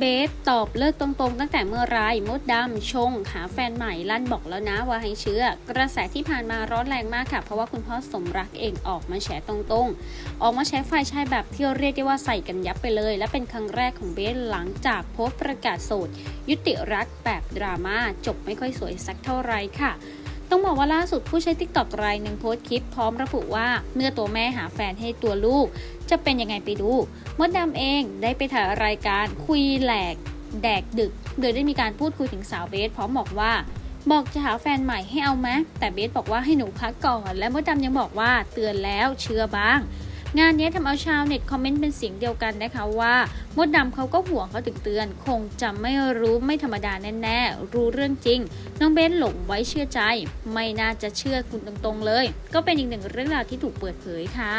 เบสตอบเลิกตรงๆ ตั้งแต่เมื่อไรมดดำชง หาแฟนใหม่ลั่นบอกแล้วนะว่าให้เชื่อ กระแสที่ผ่านมาร้อนแรงมากค่ะ เพราะว่าคุณพ่อสมรักเองออกมาแฉตรงๆ ออกมาแฉฝ่ายชายแบบที่เรียกได้ว่าใส่กันยับไปเลย และเป็นครั้งแรกของเบสหลังจากโพสต์ประกาศโสด ยุติรักแบบดราม่าจบไม่ค่อยสวยสักเท่าไหรค่ะ ต้องบอกว่าล่าสุดผู้ใช้ทิกตอกรายหนึ่งโพสต์คลิปพร้อมระบุว่า เมื่อตัวแม่หาแฟนให้ตัวลูก จะเป็นยังไงไปดูมดดำเองได้ไปถ่ายรายการคุยแหลก แดกดึก โดยได้มีการพูดคุยถึงสาวเบสพร้อมบอกว่าบอกจะหาแฟนใหม่ให้เอาไหมแต่เบสบอกว่าให้หนูพักก่อน และมดดำยังบอกว่าเตือนแล้วเชื่อบ้าง งานนี้ทำเอาชาวเน็ตคอมเมนต์เป็นเสียงเดียวกันนะคะว่ามดดำเขาก็ห่วงเขาถึงเตือน คงจะไม่รู้ไม่ธรรมดาแน่ๆ รู้เรื่องจริง น้องเบนหลงไว้เชื่อใจ ไม่น่าจะเชื่อคุณตรงๆเลย ก็เป็นอีกหนึ่งเรื่องราวที่ถูกเปิดเผยค่ะ